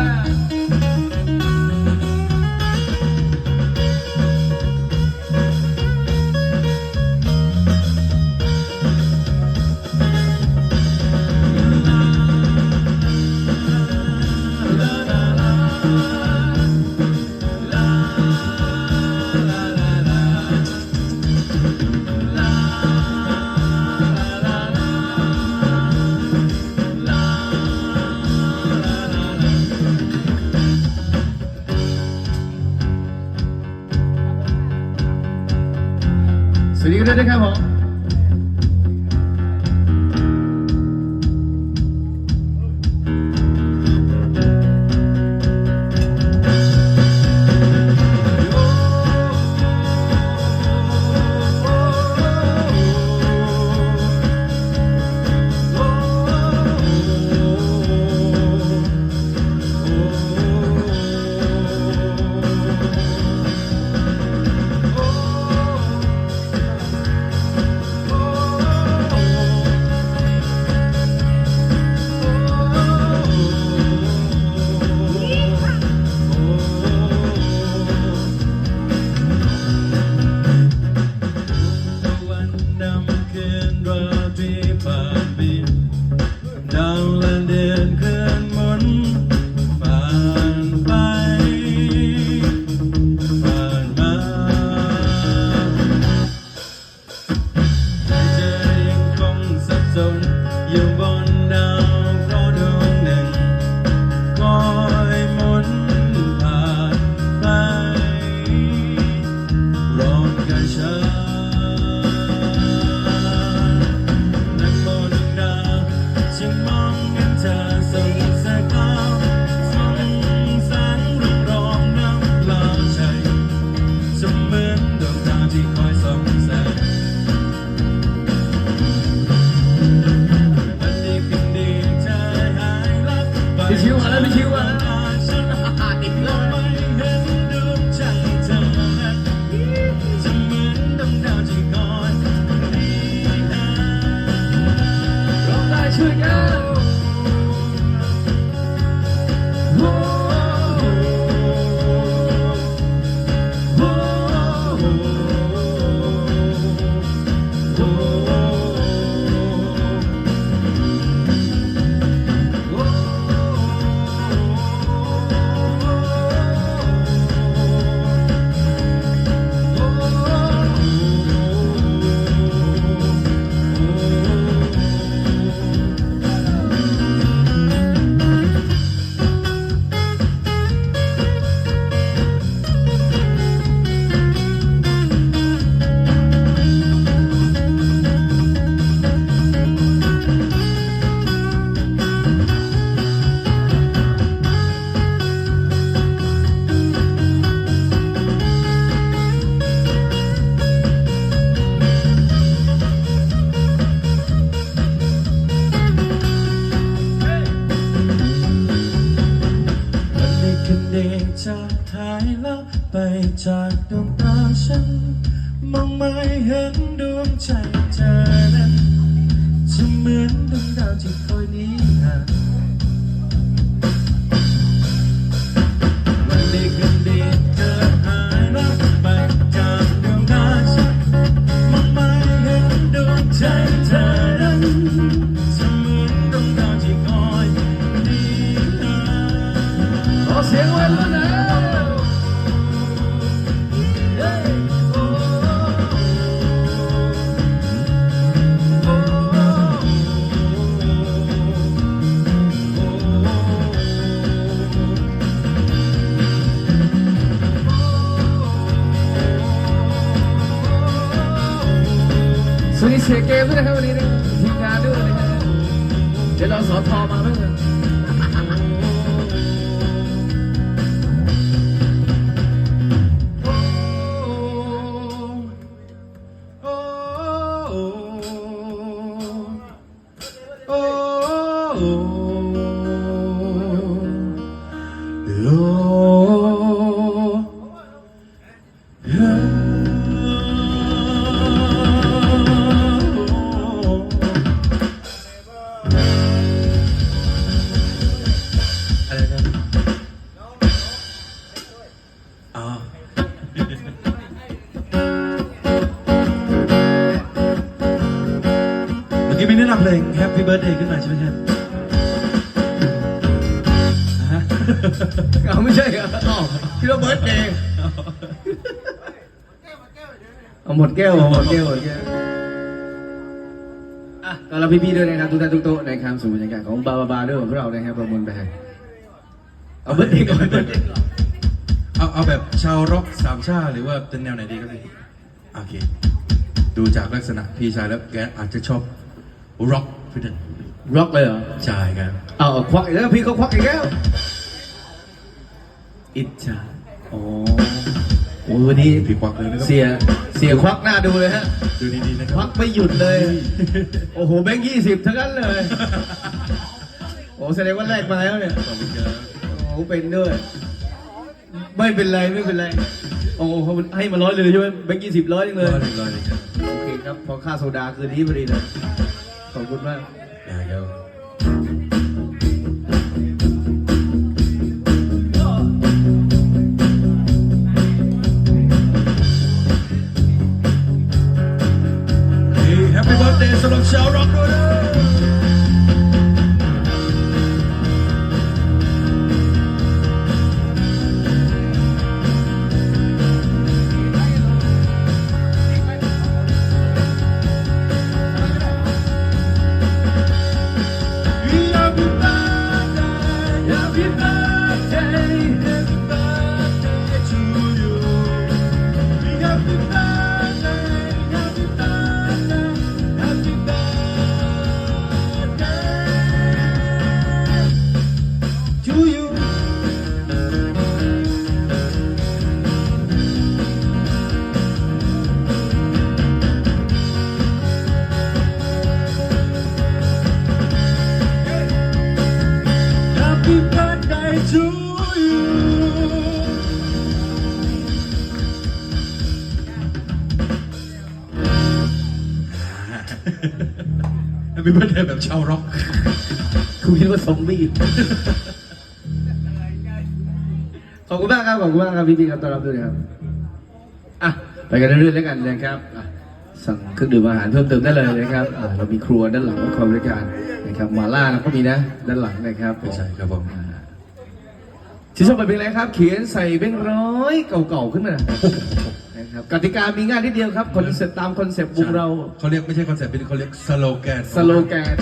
Yeah. จะหายลับไปจากดวงตาฉัน มองไม่เห็นดวงใจเธอนั้นจะเหมือนดวงดาวที่คอยนี้ห่าง no se. เมื่อกี้มีได้นำเพลง Happy Birthday ขึ้นมาใช่ไหมครับฮะเอาไม่ใช่เรออ้าวคิดว่าเบิร์ดเดย์เอาหมดแก้วเอาหมดแก้วหมดแก้วอะตอนรัพี่ๆด้วยนะครับทุกท่านทุกโต๊ะในครับสู่บรรยากาศของบาบาบาด้วยของพวกเรานะครับประมวลไปเอาเบิร์ดเดย์ก่อนเบิร์ดเดย์ ชาวร็อกสามชาติหรือว่าเป็นแนวไหนดีครับพี่โอเค ดูจากลักษณะพี่ชายแล้วแกอาจจะชอบร็อกพี่เด่นร็อกเลยเหรอใช่ครับเอาเอาควักอีกแล้วพี่เขาควักอีกแล้วอิจฉาโอ้โหวันนี้พี่ควักเลยนะครับเสียเสียควักหน้าดูเลยฮะดูดีๆนะคครับวักไม่หยุดเลย โอ้โหแบงค์ยี่สิบทั้งนั้นเลย โอ้แสดงว่าแรกมาแล้วเนี่ยขอบคุณครับ โอ้เป็นด้วย ไม่เป็นไรไม่เป็นไรโอ้เขาให้มาร้อยเลยใช่ไหมแบงค์ยี่สิบร้อยยังเลรยอเลยรอเลยครับโอเคครับพอค่าโซดาคืนนี้พอดีเลยขอบคุณมาก ได้ครับ แฮปปี้เบิร์ดเดย์แบบชาวร็อกคุณคิดว่าซอมบี้ขอบคุณมากครับขอบคุณมากครับพี่ๆครับต้อนรับด้วยนะครับอะไปกันเรื่อยๆแล้วกันนะครับอะสั่งเครื่องดื่มอาหารเพิ่มเติมได้เลยนะครับอะเรามีครัวด้านหลังของคอมบริการนะครับมาล่านะก็มีนะด้านหลังนะครับผมใช่ครับผมที่ชอบเป็นอะไรครับ เขียนใส่แบงค์ร้อยเก่าๆขึ้นมา นะครับกติกามีง่ายนิดเดียวครับคอนเซ็ปต์ตามคอนเซ็ปต์วงเราเขาเรียกไม่ใช่คอนเซ็ปต์เป็นเขาเรียกสโลแกนสโลแกน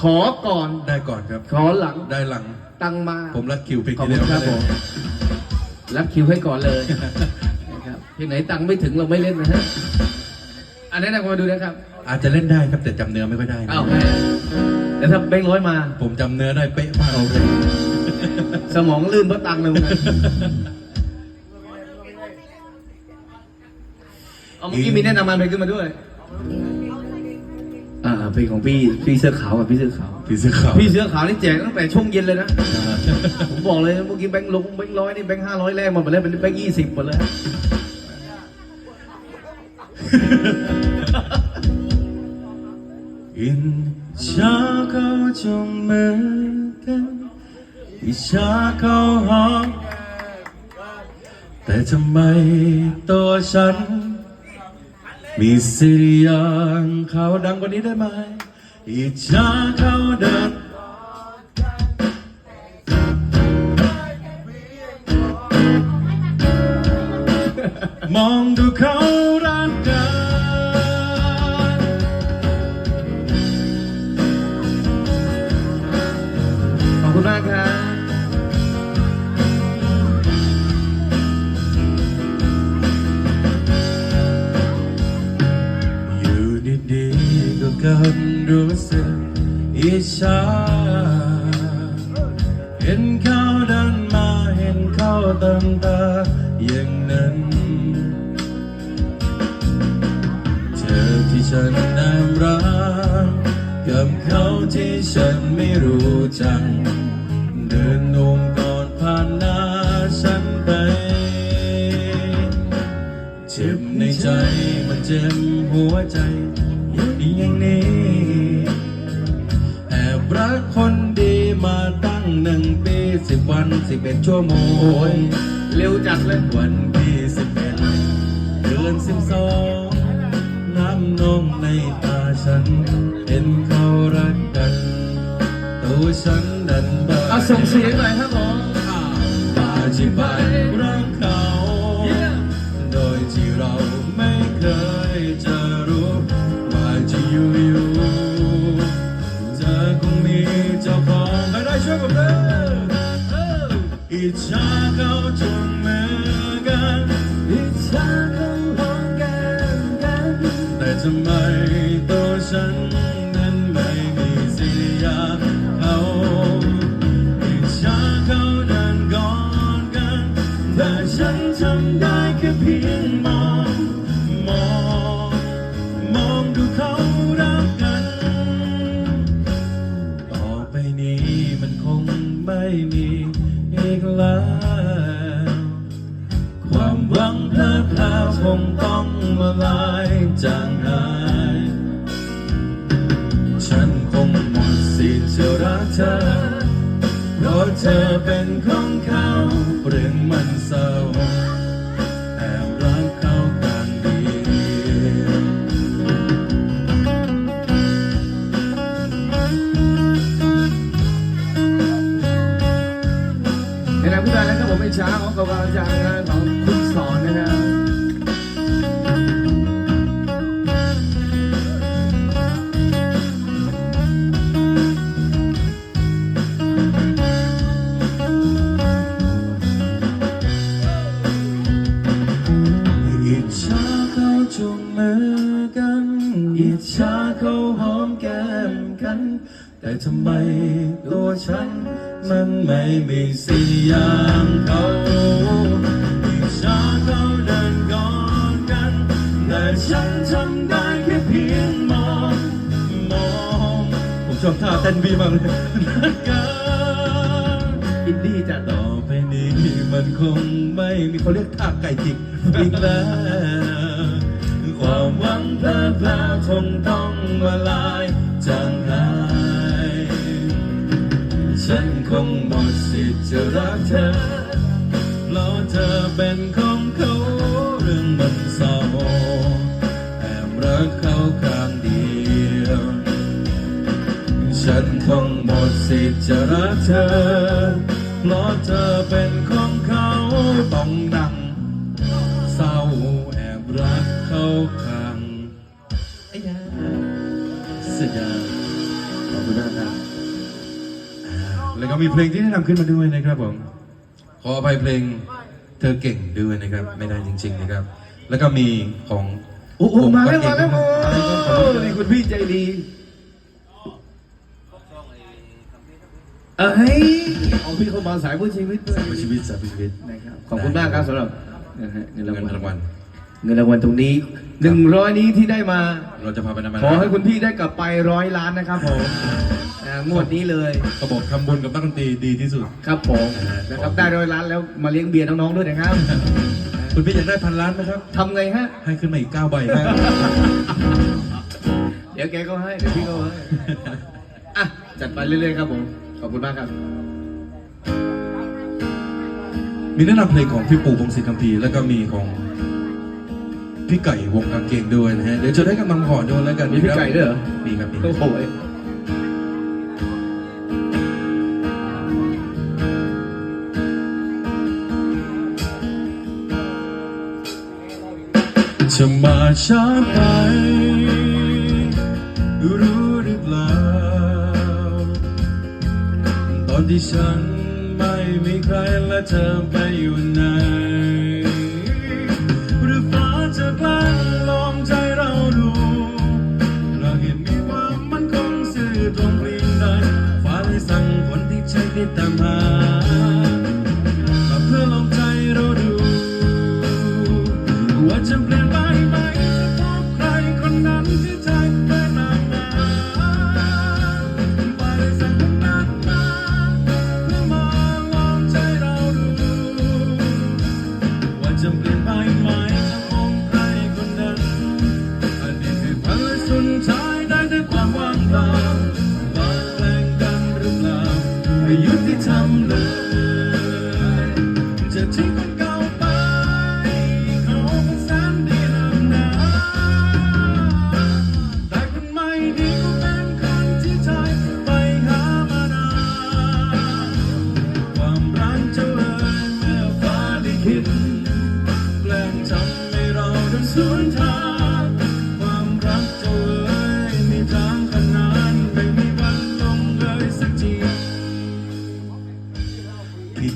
ขอก่อนได้ก่อนครับ ขอหลังได้หลังตังมา ผมรัดคิวเพลงขอบที่คุแล้ณวครับผมรับคิวให้ก่อนเลยนะครับเพลงไหนตังค์ไม่ถึงเราไม่เล่นนะฮะอันนี้นะมาดูนะครับอาจจะเล่นได้ครับแต่จำเนื้อไม่ค่อยได้นะอ้าวแม่แล้วถ้าแบงค์ร้อยมา ผมจำเนื้อได้เป๊ะมากโอเคสมองลื่นเพราะตังค์เลยมึงนะ เอาเมื่อกี้มีแนะนำมาเพลงขึ้นมาด้วย อ่าเพลงของพี่พี่เสื้อขาวกับพี่เสื้อขาวพี่เสื้อขาวพี่เสื้อขาวนี่แจกตั้งแต่ช่วงเย็นเลยนะ ผมบอกเลยเมื่อกี้แบงค์ลงแบงค์ร้อยนี่แบงค์ห้าร้อยแรกหมดไปแล้วเป็นแบงค์ยี่สิบหมดเลยอินชาเขาจงมือกันอิชาเขาหอมแต่ทำไมตัวฉัน มีเสียงเขาดังกว่านี้ได้ไหมอิชาเขาเดินมองดูเขารักกันขอบคุณมากครับ อิจฉาเห็นเขาเดินมาเห็นเขาเติมตาอย่างนั้น เธอที่ฉันแอบรักกับเขาที่ฉันไม่รู้จัก เดินนมก่อนผ่านหน้าฉันไป เจ็บในใจมันเจ็บหัวใจ สิบเอ็ดชั่วโมงเร็วจัดเลยวันที่สิบเอ็ดเดือนสิบสองน้ำนมในตาฉัน เห็นเขารักกันตัวฉันดันบ้าส่งเสียงหน่อยครับผมตาจิบไปรัก ออิจฉาเขาจนเหมือนกันอิจฉาเขาหอมแก้มกันแต่ทำไมตัวฉันนั้น งต้องมาลายจางหาย ฉันคงหมดสิทธิ์จะรักเธอเพราะเธอเป็นของ จุงมือกันอิจฉาเขาหอมแก้มกัน แต่ทำไมตัวฉัน มันไม่มีสีอย่างเขาอิจฉาเขาเดินกอนกัน แต่ฉันทำได้แค่เพียงมองมองผมชอบท่าเต้นบีมากเลยรักกันอินดี้จัดต่อไปนี้มันคงไม่มีเขาเรียกท่าไก่จิกอีกแล้ว ความหวังเพลิดเพลาคงต้องมาลายจางหาย ฉันคงหมดสิทธิ์จะรักเธอเพราะเธอเป็นของเขาเรื่องมันเศร้าแอบรักเขาข้างเดียว ฉันคงหมดสิทธิ์จะรักเธอเพราะเธอเป็นของเขาต้อง แล้วก็มีเพลงที่แนะนำขึ้นมาด้วยนะครับผมขออภัยเพลงเธอเก่งด้วยนะครับ ไม่ได้จริง ๆนะครับ แล้วก็มีของโอ้โหมาแล้วมาแล้วขโอ้องนี่คุณพี่ใจดีเอ้ยเอาพี่เขามาสายเพื่อชีวิตด้วยสามชีวิตสามชีวิตนะครับขอบคุณมากครับสำหรับนะฮะเงินรางเงินวัลรางวัลเงินรางวัลตรงนี้หนึ่งร้อยนี้ที่ได้มา เราจะพาไปนำมาขอให้คุณพี่ได้กลับไปร้อยล้านนะครับผมอ่างวดนี้เลยเขาบอกทำบุญกับนักดนตรีดีที่สุด ครับผมนะครับได้ร้อยล้านแล้วมาเลี้ยงเบียร์น้องๆด้วยนะครับ คุณพี่อยากได้พันล้านไหมครับ ทำไงฮะ ให้ขึ้นมาอีกเก้าใบนะเดี๋ยวแกก็ให้เดี๋ยวพี่ก็ให้อะจัดไปเรื่อยๆครับผม ขอบคุณมากครับ มีแนะนำเพลงของพี่ปู่พงศิษฐ์คัมภีร์แล้วก็มีของพี่ไก่วงกางเกงด้วยนะฮะ เดี๋ยวจะได้กำลังขอด้วยแล้วกันมีพี่ไก่ด้วยเหรอ มีครับมี โอ้โห จะมาช้าไป รู้หรือเปล่า ตอนที่ฉันไม่มีใครและเธอไปอยู่ไหนหรือฟ้าจะกลั้นลองใจเราดูเราเห็นมีความมันคงสื่อตรงเรียงใดฟ้าได้สั่งคนที่ใช่ได้ตามหา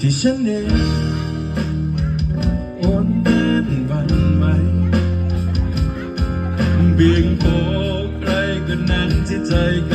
ที่ฉันเองโอนเดินวันไหวเบี่ยงโผใครก็นั้นที่ใจก